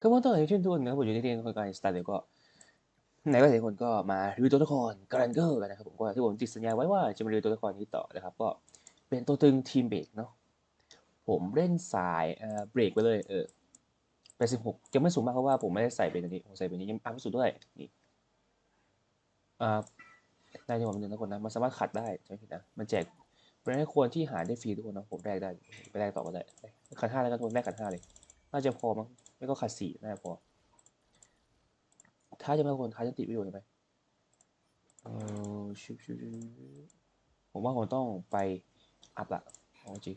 ก็ว่าต้องอย่างเช่นทุกคนนะครับผมอยู่ที่เรียนคนการสตาร์เดี๋ยวก็ไหนก็หลายคนก็มารีวิวตัวละครการันเกอร์กันนะครับผมก็ที่ผมติดสัญญาไว้ว่าจะมารีวิวตัวละครนี้ต่อนะครับก็เป็นตัวตึงทีมเบรกเนาะผมเล่นสายเอ่อเบรกไปเลยเออแปดสิบหกจะไม่สูงมากเพราะว่าผมไม่ได้ใส่เป็นอันนี้ผมใส่เป็นนี้ยังอัพสุดด้วยนี่อ่าได้จังหวะมันหนึ่งนะคนนะมันสามารถขัดได้ใช่ไหมผิดนะมันแจกเป็นให้ควรที่หาได้ฟรีทุกคนนะผมแลกได้ไปแลกต่อก็ได้ขัดห้าแล้วกันทุกคนแลกขัดห้าเลยน่าจะพอมั้ง ไม่ก็ขัดสี่น่พอถ้าจะไม่ควรท้าจะติดประโยชน์ไหมเออชิบชิบผมว่าผมต้องไปอัพละเอาจริง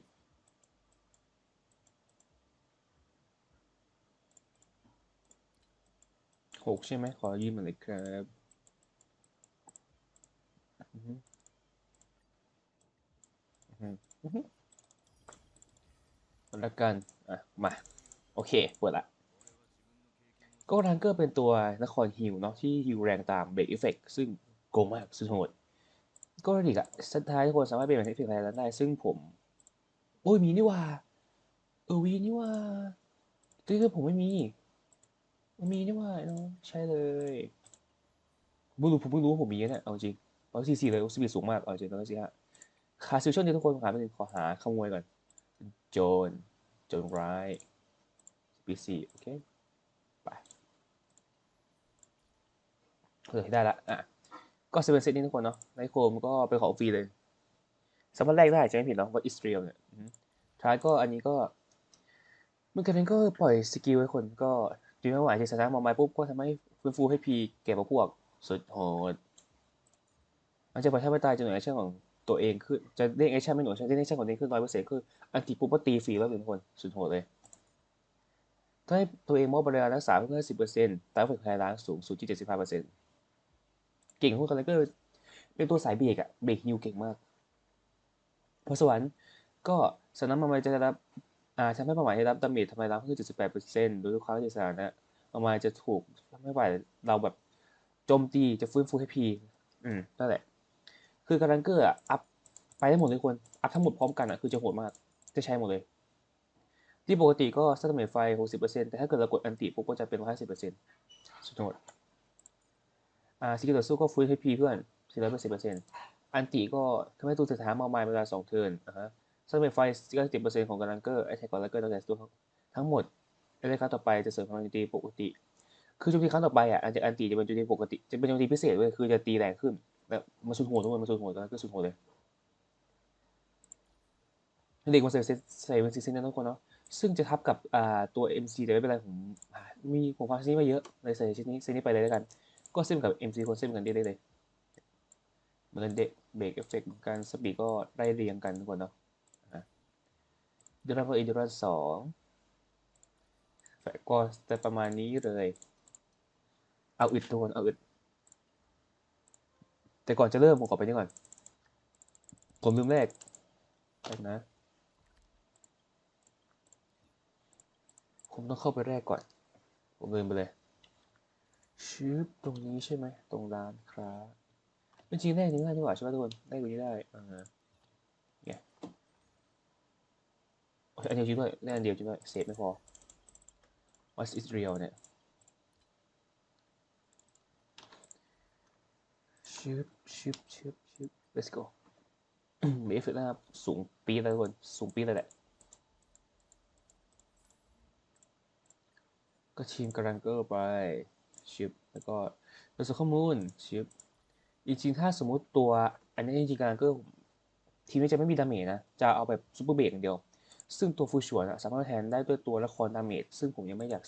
หกใช่ไหมขอยืมหน่อยเลยครับอือฮึอือฮึอือฮึแล้วกัน อะ มา เคเปิดละก็รังเกอร์เป็นตัวนครฮิวเนาะที่ฮิวแรงตามเบรกเอฟเฟกซึ่งโกงมากสุดโหดก็อีกอะสุดท้ายทุกคนสามารถเปลี่ยนเป็นเอฟเฟกอะไรได้ ซึ่งผม โอ้ยมีนี่ว่า เออวีนี่ว่าที่คือผมไม่มีมีนี่ว่าเนาะใช่เลยผมเพิ่งรู้ผมเพิ่งรู้ว่าผมมีเนี่ยเอาจริงร้อยสี่สี่เลยสปีดสูงมากเอาจริงร้อยสี่ห้าคาซิลชั่นที่ทุกคนหาไปหนึ่งขอหาขโมยก่อน โจรโจรร้าย สปีสี่โอเค ไปเออได้ละ อะ ก็เซเว่นเซตนี้ทุกคนเนาะไลโคมก็เป็นขอฟรีเลยสามารถแลกได้ใช่ไหมผิดเนาะว่าอิสเรียลเนี่ยท้ายก็อันนี้ก็เมื่อกี้ก็ปล่อยสกิลให้คนก็ดีไม่ไหวจะชนะมาไม้ปุ๊บก็ทำให้ฟื้นฟูให้พีเก็บมาพวกสุดโหดมันจะปล่อยให้ไม่ตายจนหน่วยแอคชั่นของตัวเองขึ้นจะเด้งแอคชั่นไม่หน่วยแอชั่นเด้งแอคชั่นของตัวเองขึ้นร้อยเปอร์เซ็นต์คืออันตีปุ๊บก็ตีฟรีแล้วทุกคนสุดโหดเลย ถ้าให้ตัวเองมอบบริการรักษาเพิ่มสิบเปอร์เซ็นต์ตามฝึกพลังล้างสูงสุดที่เจ็ดสิบห้าเปอร์เซ็นต์เก่งพวกกันเลยก็เป็นตัวสายเบรกอะเบรกฮิวเก่งมาก พอสวรรค์ก็สนามมาไมจะได้รับอ่าทำให้เป้าหมายได้รับดาเมจทำลายล้างเพิ่มเจ็ดสิบแปดเปอร์เซ็นต์โดยทุกครั้งที่สถานะประมาณจะถูกทำให้ฝ่าเราแบบโจมตีจะฟื้นฟูให้พีอืมนั่นแหละ คือการังเกอร์อะอัพไปได้หมดเลยควรอัพทั้งหมดพร้อมกันอะคือจะโหดมากจะใช้หมดเลย ที่ปกติก็สร้างดาเมจไฟ 60%แต่ถ้าเกิดเรากดอันติปุ๊บก็จะเป็น 150%สุดโหดอ่าสกิลต่อสู้ก็ฟื้นให้พีเพื่อน410%อันติก็ทำให้ตัวสถานมากมายเวลา 2 เทิร์นอ่าฮะสร้างดาเมจไฟ 90%ของการังเกอร์ไอแท็กของการังเกอร์ตั้งแต่ตัวทั้งหมดในรายการต่อไปจะเสริมพลังโจมตีปกติ คือโจมตีครั้งต่อไปอะอันจะอันติจะเป็นโจมตีปกติ จะเป็นโจมตีพิเศษเว้ยคือจะตีแรงขึ้นแบบมาสุดโหดทุกคนมาสุดโหดแล้วก็สุดโหดเลยเด็กมาใส่เซตใส่เป็นซีซั่นนั้นทุกคนเนาะ ซึ่งจะทับกับตัว MC แต่ไม่เป็นไรผมมีผมฟังชิ้นนี้มาเยอะเลยใส่ชิ้นนี้ชิ้นนี้ไปเลยแล้วกัน ก็เส้นกับ MC คนเส้นกันได้เลย เหมือนเด็กเบรกเอฟเฟกต์การสปีดก็ได้เรียงกันทุกคนเนาะเดรันพอเอเดรันสองก็จะประมาณนี้เลย เอาอึดทุกคนเอาอึด แต่ก่อนจะเริ่มผมขอไปนี่ก่อน ผมลืมแรกนะ ผมต้องเข้าไปแรกก่อน ผมลืมไปเลยชืบตรงนี้ใช่ไหม ตรงร้านครับจริงๆแรกนี้ง่ายดีกว่าใช่ไหมทุกคนแรกกว่านี้ได้อ่าเนี่ยโอ้ยอันเดียวจริงด้วยแรกอันเดียวจริงด้วยเซฟไม่พอ What is real เนี่ยชืบชืบชืบชืบ let's go เบฟฟิตนะครับสูงปี๊ดเลยทุกคนสูงปี๊ดเลยแหละ ก็ทีมกรังเกอร์ไปชิปแล้วก็โดยส่วนข้อมูลชิปจริงๆถ้าสมมุติตัวอันนี้จริงๆกรังเกอร์ทีมนี้จะไม่มีดาเมจนะ จะเอาแบบซูเปอร์เบรกอย่างเดียว ซึ่งตัวฟูชวนสามารถแทนได้ด้วยตัวละครดาเมจซึ่งผมยังไม่อยาก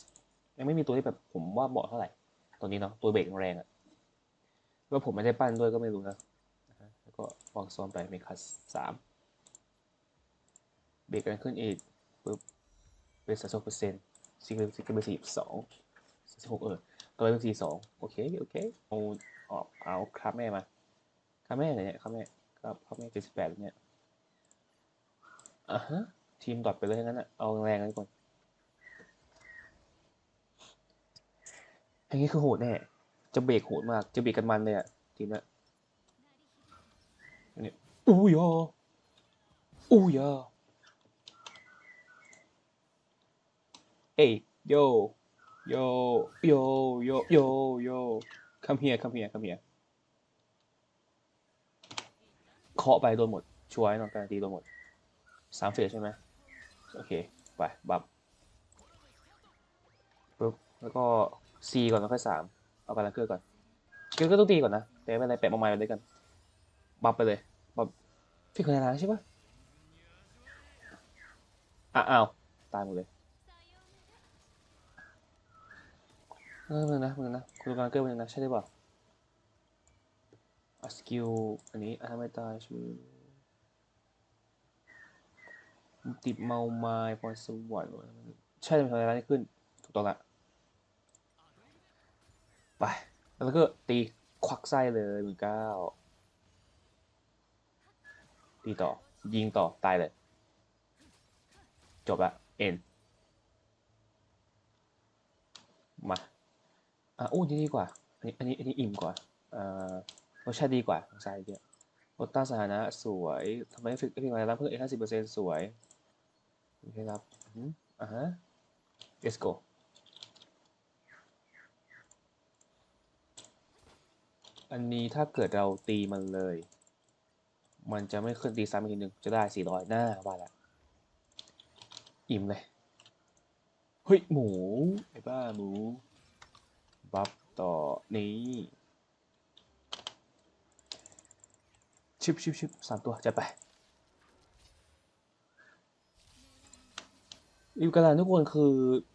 ยังไม่มีตัวที่แบบผมว่าเหมาะเท่าไหร่ตัวนี้เนาะตัวเบรกแรงอะว่าผมไม่ได้ปั้นด้วยก็ไม่รู้นะนะฮะแล้วก็วางซ้อมไปเมคัสสามเบรกกันขึ้นอีกปุ๊บเป็นสัดส่วนเปอร์เซ็นต์ ซิงเกิลซิงเกิลเป็นสี่สองสิบหกเออตัวเป็นสี่สองโอเคโอเคเอาออกเอาครับแม่มาครับแม่ไหนเนี่ยครับแม่ครับครับแม่เจ็ดสิบแปดเนี่ยอะฮะทีมดอทไปเลยงนั้นอะเอาแรงกันก่อนอย่างนี้คือโหดแน่จะเบรกโหดมากจะเบรกกันมันเลยอะทีมนี้ยเนี่ยอู้ยออู้ยอ เอ้ยโยโยโยโยโยโย come here come here come here เคาะไปโดนหมดช่วยน้องการันตีโดนหมดสามเฟสใช่ไหมโอเค ไป บัฟปุ๊บแล้วก็ C ก่อนแล้วค่อยสามเอากาลังเกอร์ก่อนเกอร์ก็ต้องตีก่อนนะแต่ไม่เป็นไรแปะมาใหม่เลยกัน บัฟไปเลยบัฟพี่คนในร้านใช่ปะอ้าวตายหมดเลย เออมึงนะมึงนะคุณกาลังเกอร์มึงนะใช่หรือเปล่าอะสกิลอันนี้อะทำไมตายชื่อติดเมาไม้พรสวรรค์ใช่ทำไมทำอะไรนนี้ขึ้น ถูกต้องละไปแล้วก็ตีควักไส้เลยหมื่นเก้าตีต่อ ยิงต่อ ตายเลย จบละเอ็น มา อะอู้นี่ดีกว่า อันนี้อันนี้อันนี้อิ่มกว่าอ่ารสชาติดีกว่าของไส้เดียวลดต้าสถานะสวยทำไมเอฟเฟกต์เอฟเฟกต์อะไรรับเพิ่มอีกห้าสิบเปอร์เซ็นต์สวยโอเคครับอือหืออ่าฮะ let's go อันนี้ถ้าเกิดเราตีมันเลย มันจะไม่ขึ้นตีซ้ำอีกทีหนึ่งจะได้400หน้าว่าละ อิ่มเลย เฮ้ย หมู ไอ้บ้าหมู บัฟต่อนี้ชิบชิบชิบสามตัวจะไปอิวกาลานทุกคนคือ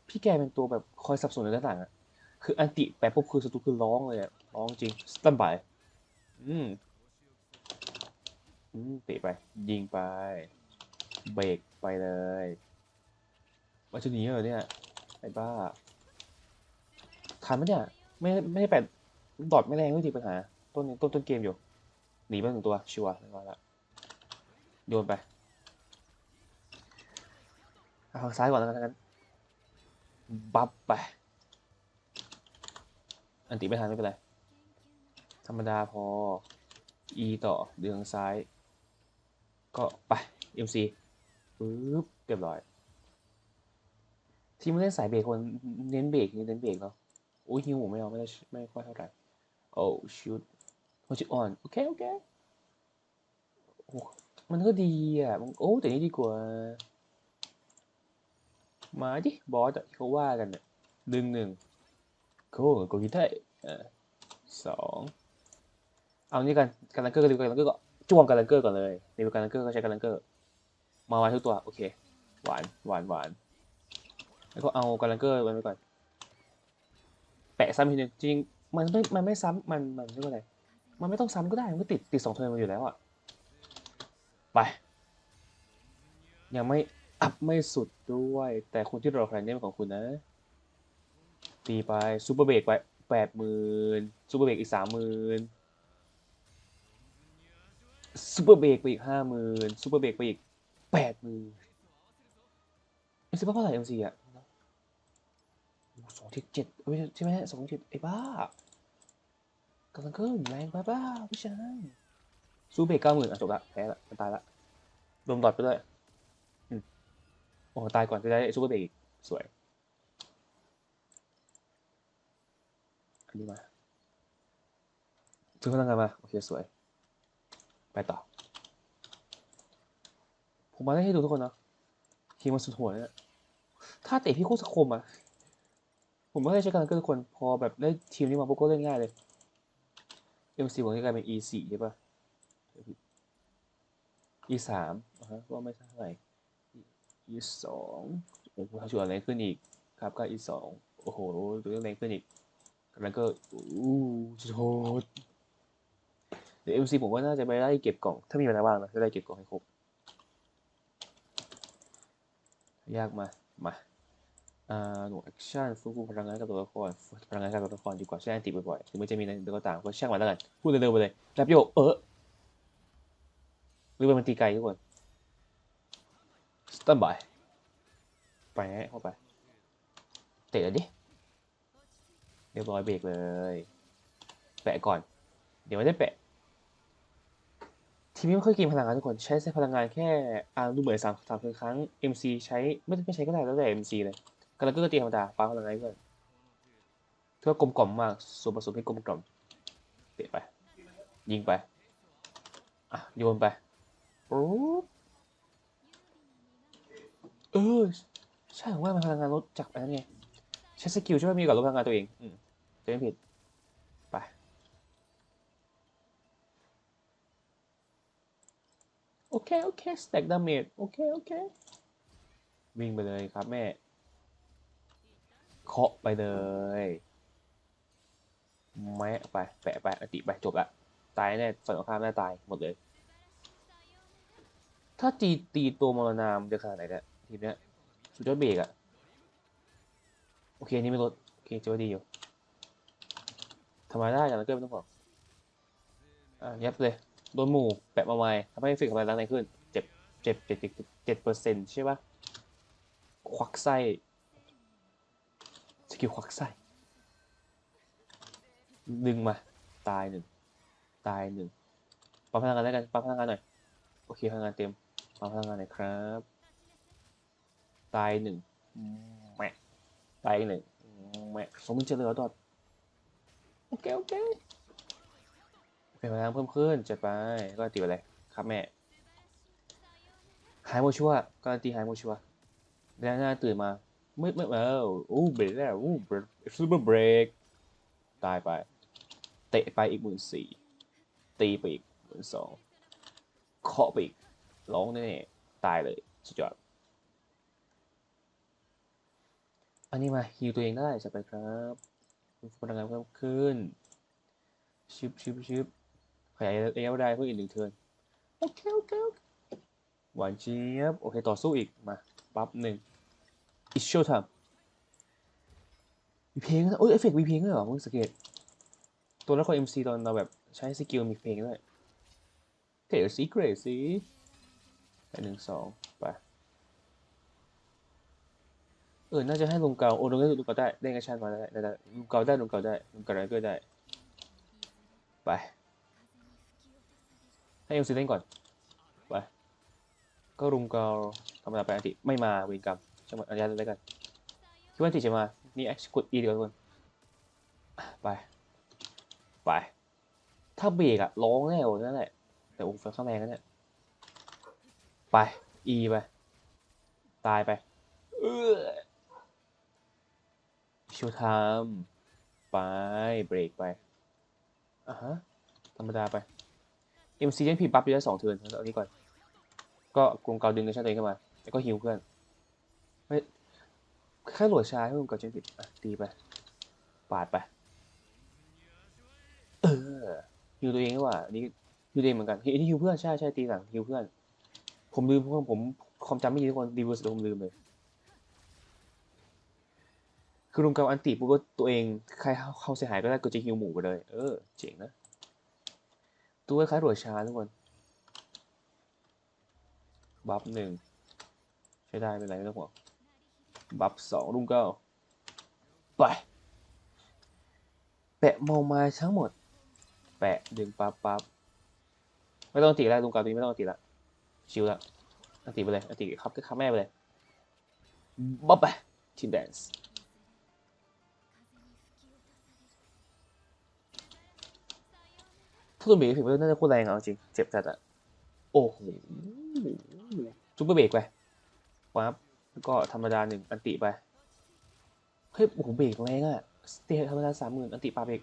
พี่แกเป็นตัวแบบคอยสับสนในต่างๆอะคืออันติแปะปุ๊บคือศัตรูคือร้องเลยอะร้องจริงสตันบายอืมอืมเตะไป ยิงไปเบรกไปเลยมาจะหนีเหรอเนี่ยไอ้บ้า ทันไหมเนี่ย ไม่ไม่ได้แปะดอทไม่แรงไม่ทีปัญหา ต้นต้นต้นเกมอยู่ หนีไปหนึ่งตัว ชัวร์เรียบร้อยละโยนไปเอาทางซ้ายก่อนแล้วกันงั้นบัฟไป อันติไม่ทันไม่เป็นไร ธรรมดาพอ E ต่อเดืองซ้าย ก็ไป MC ปึ๊บเรียบร้อย ทีมเล่นสายเบรกคนเน้นเบรกเน้นเบรกเนาะ โอ้ยฮิวผมไม่เอาไม่ได้ไม่ค่อยเท่าไหร่โอ้ชุดโคชิออนโอเคโอเคโอ้มันก็ดีอะโอ้แต่นี้ดีกว่า มาดิบอสอะที่เขาว่ากันเนี่ยหนึ่งหนึ่งโค้โกกิไทเออสองเอานี่กันกันลังเกอร์ก็รีวิวกันลังเกอร์ก็จ้วงกันลังเกอร์ก่อนเลยรีวิวกันลังเกอร์ก็ใช้กันลังเกอร์มาไว้ทุกตัวโอเคหวานหวานหวานแล้วก็เอากันลังเกอร์ไว้ไปก่อน แปะซ้ำทีนึงจริงมันไม่ มันไม่ซ้ำมัน มันเรียกว่าอะไร มันไม่ต้องซ้ำก็ได้ มันก็ติด ติดสองเทิร์นมาอยู่แล้วอะ ไป ยังไม่ อัพไม่สุดด้วย แต่คนที่รอแพลนเนี่ยเป็นของคุณนะ ตีไปซูเปอร์เบรกไปแปดหมื่นซูเปอร์เบรกอีกสามหมื่นซูเปอร์เบรกไปอีกห้าหมื่นซูเปอร์เบรกไปอีกแปดหมื่นเอ็มซีเท่าไหร่เอ็มซีอะ สองเจ็ดเอ้ยใช่ไหมสองเจ็ดไอ้บ้ากำลังขึ้นแรงไปบ้าพี่ชายซูเปอร์เบกเก้าหมื่นอะจบละแพ้ละมันตายละรวมดอทไปด้วยโอ้ตายก่อนจะได้ซูเปอร์เบรกสวย อันนี้มาซื้อพลังงานมา โอเค สวย ไปต่อ ผมมาได้ให้ดูทุกคนนะทีมันสุดหัวเนี่ยถ้าเตะพี่โคตรคมอะ ผมไม่ได้ใช้การเกินทุกคน พอแบบได้ทีมนี้มาปุ๊บก็เล่นง่ายเลย MC ผมจะกลายเป็น E4 ใช่ปะ E3 อ่าฮะก็ไม่เท่าไหร่ E สองโอ้โหชัวร์แรงขึ้นอีก ครับก็ E สองโอ้โหตัวแรงขึ้นอีกแล้วก็อู้โหดเดี๋ยว MC ผมว่าน่าจะไปได้เก็บกล่อง ถ้ามีเวลาว่างนะจะได้เก็บกล่องให้ครบ ยากมา มา หน่วยแอคชั่นฟื้นฟูพลังงานกับตัวละครพลังงานกับตัวละครดีกว่าใช้แอนติบ่อยๆถึงไม่จะมีอะไรก็ตามก็ช่างมันแล้วกันพูดเร็วๆไปเลยแรปโยกเออหรือว่ามันตีไกลทุกคนสตันบายไปเข้าไป เตะเลยดิเรียบร้อยเบรกเลย แปะก่อน เดี๋ยวไม่ได้แปะ ทีมนี้ไม่ค่อยกินพลังงานทุกคน ใช้ใช้พลังงานแค่อ่าดูเหมือนสามสามครั้ง MC ใช้ไม่ไม่ใช้ก็ได้แล้วแต่ MC เลย กำลังก็ตีธรรมดาปาพลังงานเพื่อนถือว่ากลมกล่อมมากส่วนผสมที่กลมกล่อมเตะไป ยิงไป อะ โยนไปปุ๊บเออใช่ผมว่ามันพลังงานลดจากอันนั้นไงใช้สกิลช่วยมีก่อนลดพลังงานตัวเอง อืมจะไม่ผิด ไป โอเค โอเค สแต็กดาเมจ โอเค โอเค วิ่งไปเลยครับแม่ เคาะไปเลยแม่ไป แปะไปอติไปจบละตายแน่ฝั่งตรงข้ามแน่ตายหมดเลย ถ้าตีตีตัวมรณามจะขนาดไหนเนี่ยทีเนี้ยสุดยอดเบรกอะโอเคนี่ไม่ลดโอเคจะว่าดีอยู่ทำไมได้อย่างนั้นก็ไม่ต้องบอกอะยับเลยโดนหมู่แปะมาไว้ทำให้เอฟเฟกต์ของมันแรงขึ้น เจ็บเจ็บเจ็ดเจ็ดเจ็ดเปอร์เซ็นต์ใช่ปะควักไส้ กิลควักไส้ดึงมา ตายหนึ่ง ตายหนึ่งปั๊มพลังงานแล้วกันปั๊มพลังงานหน่อย โอเคพลังงานเต็มปั๊มพลังงานหน่อยครับ ตายหนึ่งแมะตายอีกหนึ่งแมะสมมติจะเหลือดอดโอเคโอเคเป็นพลังเพิ่มขึ้นจัดไป ก็ตีไปเลยครับแม่ หายโมชัวการันตีหายโมชัวแล้วหน้าตื่นมา ม่ไม่เอออู้เบรกแล้วอู้เบรกซูเปอร์เบรกตายไป เตะไปอีกหมื่นสี่ตีไปอีกหมื่นสองเคาะไปอีกร้องแน่ๆตายเลยสุดยอดอันนี้มาฮิวตัวเองได้จัดไปครับพลังงานเพิ่มขึ้น ชิบชิบชิบขยายระยะเวลาเพิ่มอีกหนึ่งเทิร์นโอเคโอเคโอเคหวานเจี๊ยบโอเค ต่อสู้อีกมาปั๊บหนึ่ง It's show time มีเพลงด้วยโอ้ยเอฟเฟกต์มีเพลงด้วยเหรอมึงสังเกตตัวละคร MC ตอนเราแบบใช้สกิลมีเพลงด้วยเก๋สีเกรดสีไปหนึ่งสองไปเออ น่าจะให้ลุงเกาโอ้ลุงได้ลุงเกาได้ ได้ไงชันมาได้ได้ลุงเกาได้ลุงเกาได้ลุงเกาได้ก็ได้ ไป ให้เอลซีเล่นก่อน ไป ก็ลุงเกาธรรมดาไปอันติไม่มาเวรกรรม ช่างมันอนุญาตเลยกันคิดว่าอันติจะมา นี่ไอ้กด E เดียวทุกคนไป ไป ถ้าเบรกอะร้องแน่โอ้นั่นแหละ แต่โอ้ไฟข้างแรงนั่นแหละไป E ไป ตายไป เออชิวไทม์ไป เบรกไปอะฮะ ธรรมดาไป MC ยังผิดบัฟอยู่ได้สองเทิร์นเอานี้ก่อน ก็กรุงเกาดึงในชาติตัวเองขึ้นมา แล้วก็ฮิวเพื่อนไม่ แค่หลดช้าให้กรุงเกาเจนผิดตีไป ปาดไป เออฮิวตัวเองดีกว่าอันนี้ฮิวตัวเองเหมือนกันอันนี้ฮิวเพื่อนใช่ใช่ตีหลังฮิวเพื่อน ผมลืมเพราะว่าผมความจำไม่ดีทุกคนรีวิวเสร็จผมลืมเลย คือลุงเกาอันติปุ๊บก็ตัวเองใครเข้าเสียหายก็ได้ก็จะฮิวหมู่ไปเลย เออ เจ๋งนะ ตัวคล้ายหัวช้าทุกคนบัฟหนึ่งใช้ได้ไม่เป็นไรไม่ต้องห่วง บัฟสองลุงเก้าไป แปะเมาไม้ทั้งหมด แปะดึงปั๊บปั๊บไม่ต้องตีแล้วลุงเก้าตีไม่ต้องตีละชิวละอตีไปเลยอตีครับก็ครับแม่ไปเลยบ๊อบไปทีมแดนซ์ถ้าตัวเบรกผิดไปน่าจะโคตรแรงเอาจริง เจ็บจัดอะโอ้โหซุปเปอร์เบรกไปปั๊บ แล้วก็ธรรมดาหนึ่งอันติไป เฮ้ย โอ้โหเบรกแรงอะสเตทธรรมดาสามหมื่นอันติปาเบรก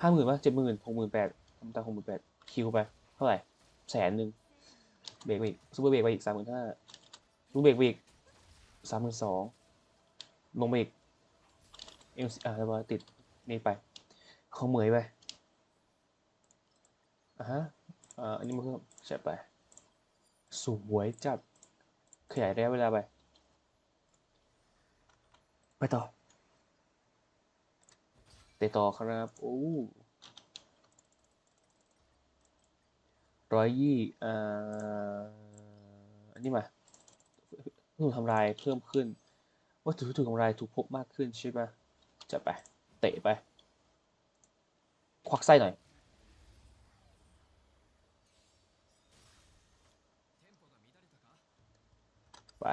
ห้าหมื่นป่ะเจ็ดหมื่นหกหมื่นแปดธรรมดาหกหมื่นแปดคิวไป เท่าไหร่แสนหนึ่งเบรกไปอีกซุปเปอร์เบรกไปอีกสามหมื่นห้าลูเบรกไปอีกสามหมื่นสองลงไปอีกเอ็มอ่าแล้วติดนี่ไปเขาเหมยไปอะฮะอ่าอันนี้มันเพิ่มใช่ไปสวยจัดขยายระยะเวลาไป ไปต่อเตะต่อครับโอ้ร้อยยี่อ่าอันนี้มาถูกทำลายเพิ่มขึ้น วัตถุที่ถูกทำลายถูกพบมากขึ้นใช่ไหมจะไป เตะไป ควักไส้หน่อย ไป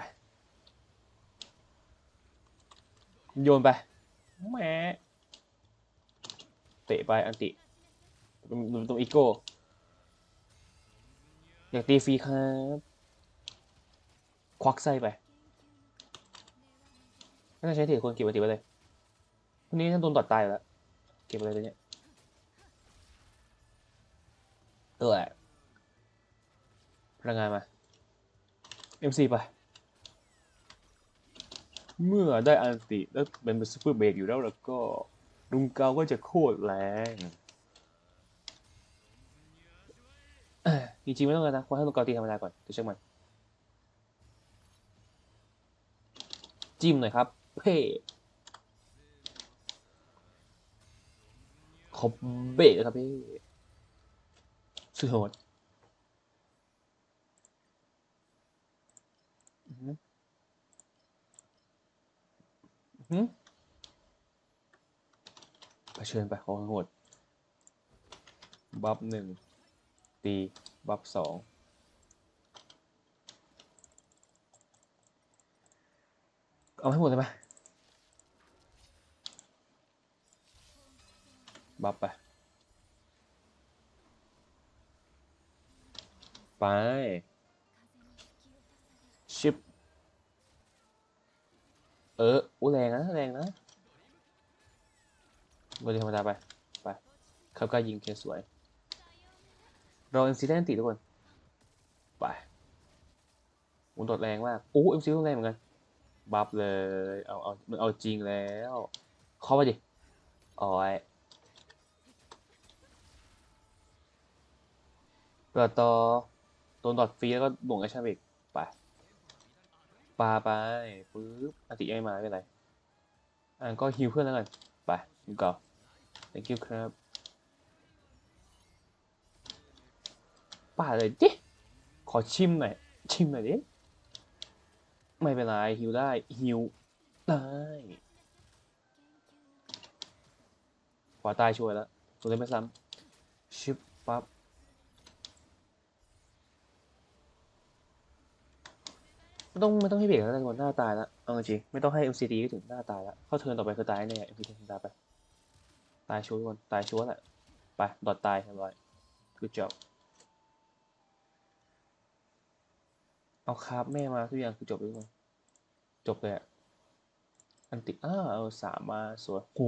โยนไปแหมเตะไปอันติตรงตรงอีโก้อยากตีฟรีครับ ควักไส้ไปไม่ต้องใช้เถีคนเก็บอันติไปเลยพรุ่งนี้ท่านโดนตัดตายแล้ว เก็บไปเลยตัวเนี้ยตัวแหละพลังงานมา MC ไป เมื่อได้อันติแล้วเป็นซูเปอร์เบรกอยู่แล้วแล้วก็ลุงเกาก็จะโคตรแรงจริงๆไม่ต้องเลยนะควรให้ลุงเกาตีธรรมดาก่อนเดี๋ยวเช็คมันจิ้มหน่อยครับ เพ่ขอบเบรกครับพี่สุดโหดอื้อหืออื้อหือ เผชิญไปของโหดบัฟหนึ่งตีบัฟสองเอาให้หมดเลยไหมบัฟไป ไป ชิป เอออู้แรงนะแรงนะบริธรรมดาไป ไปเขาก็ยิงเคสวย รอเอ็มซีได้นติทุกคน ไปอุ้นโดแรงมากโอ้เอ็มซีต้องแรงเหมือนกัน บัฟเลย เอาเอามึงเอาจริงแล้ว เข้าไปดิอ๋อยเปิดต่อโดนดอดฟรีแล้วก็บ่งไอชาบิก ปปาไปปึ๊บอาติไม่มาไม่เป็นไรอ่าก็ฮิวเพื่อนแล้วกันไปฮิวก่อน thank you ครับป่าเลยดิขอชิมหน่อยชิมหน่อยดิไม่เป็นไรฮิวได้ฮิวได้ขวาใต้ช่วยแล้วตัวเล่นไม่ซ้ำชิปปั๊บ ไม่ต้องไม่ต้องให้เบรกแล้วทุกคนหน้าตายแล้วเอาจริงไม่ต้องให้ MCD ก็ถึงหน้าตายแล้วเข้าเทิร์นต่อไปคือตายแน่ MCD ตายไป ตายชัวร์ทุกคนตายชัวร์แหละไปดอดตายเรียบร้อยคือจบเอาคาร์บแม่มาทุกอย่างคือจบทุกคนจบเลยอะอันติอ้าเอาสามมาสวยโห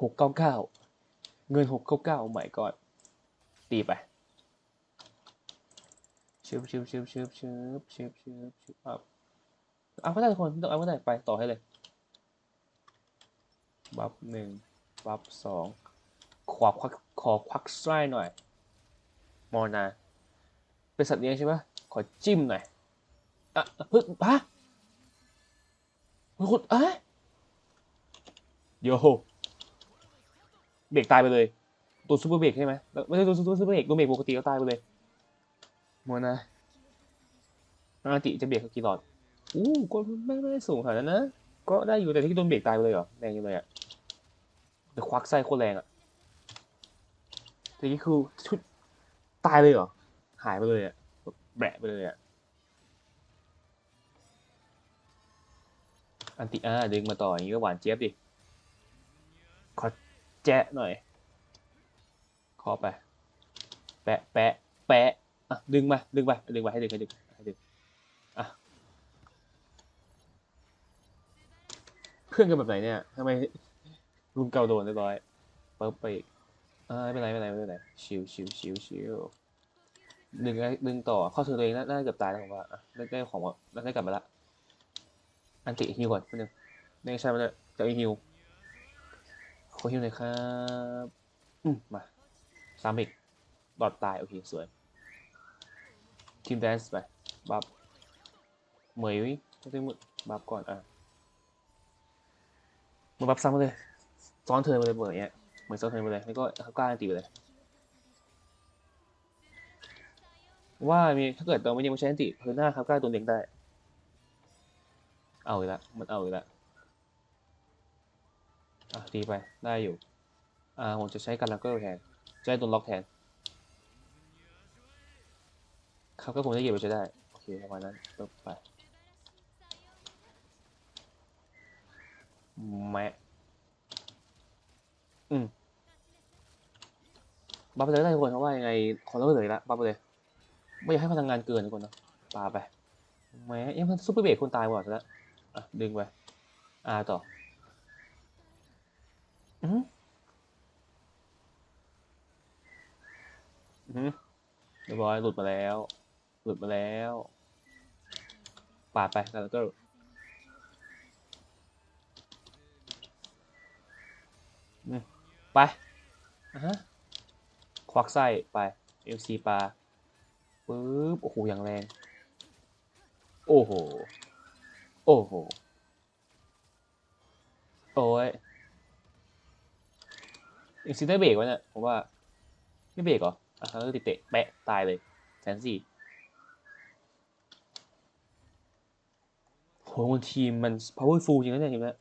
หกเก้าเก้าเงินหกเก้าเก้าใหม่ก่อนตีไป ชิบชิบชิบชิบชิบชิบชิบชิบอาเอาก็ได้ทุกคนต้องเอาก็ได้ไปต่อให้เลยบัฟหนึ่งบัฟสองขอควักขอควักไส้หน่อย มอนา เป็นสัตว์เลี้ยงใช่ไหมขอจิ้มหน่อยอะเฮ้ยปะคุณอะโยเบรกตายไปเลย ตัวซูเปอร์เบรกใช่ไหมไม่ใช่ตัวซูเปอร์เบรกตัวเบรกปกติก็ตายไปเลย มัวนะปกติจะเบรกกี่หลอดอู้ก็ไม่ไม่สูงขนาดนั้นนะ ก็ได้อยู่แต่ที่โดนเบรกตายไปเลยเหรอ แรงยังไงอะแต่ควักไส้โคตรแรงอะแต่นี่คือชุดตายเลยเหรอ หายไปเลยอะแบะไปเลยอะอันติอาดึงมาต่ออย่างนี้ก็หวานเจี๊ยบดิ ขอแจ๊ะหน่อย ขอไป แปะ แปะ แปะ อะดึงมาดึงไปดึงไปให้ดึงให้ดึงให้ดึงอะเพื่อนกันแบบไหนเนี่ยทำไมลุงเก่าโดนเรียบร้อยเปิบไปอีกอ่าไม่เป็นไรไม่เป็นไรไม่เป็นไรชิวชิวชิวชิวดึงด้ดึงต่อข้าถึงตัวเองน่าจะเกือบตายแล้วผมว่าได้ได้ของมาได้กลับมาละอันติฮิวก่อนนิดนึงไม่ใช่ไม่ได้จะฮิวขอฮิวหน่อยครับ อืมมาสามอีกดอดตาย โอเค สวย ทีมแดนซ์ไปบัฟเหมยวิไม่ได้มุดบัฟก่อนอะมาบัฟซ้ำมาเลยซ้อนเทินมาเลยเหมยเนี้ยเหมยซ้อนเทินมาเลยแล้วก็เขากล้าอันติไปเลย ว่ามีถ้าเกิดเราไม่ยังไม่ใช้อันติเทิร์นหน้าครับกล้าตัวเด็กได้ เอาอีกล้วมันเอาอีกล้วอะตีไปได้อยู่อ่าผมจะใช้การลังเกอร์แทนให้โดนล็อกแทน ครับก็คงได้เก็บไปใช้ได้ โอเคประมาณนั้นปึ๊บไปแมะอืมบัฟไปเลยได้ทุกคนเพราะว่ายังไงคนเราก็เหลยละบัฟไปเลย ไม่อยากให้พลังงานเกินทุกคนนะปาไปแหมยังมันซุปเปอร์เบรกคนตายก่อนแล้วอะดึงไปอ่าต่ออือหืออือหือเรียบร้อยหลุดมาแล้ว หลุดมาแล้ว ปาดไปแล้วก็อืมไปอะฮะควักไส้ไป MC ปลาปึ๊บ โอ้โห อย่างแรง โอ้โห โอ้โห โอ้ยอีกซินได้เบรกไว้เนี่ยผมว่า ไม่เบรกเหรออะแล้วติดเตะ แปะ ตายเลยแสนสี่ โหมันทีมมัน powerful จริงนะเนี่ยทีมเนี้ย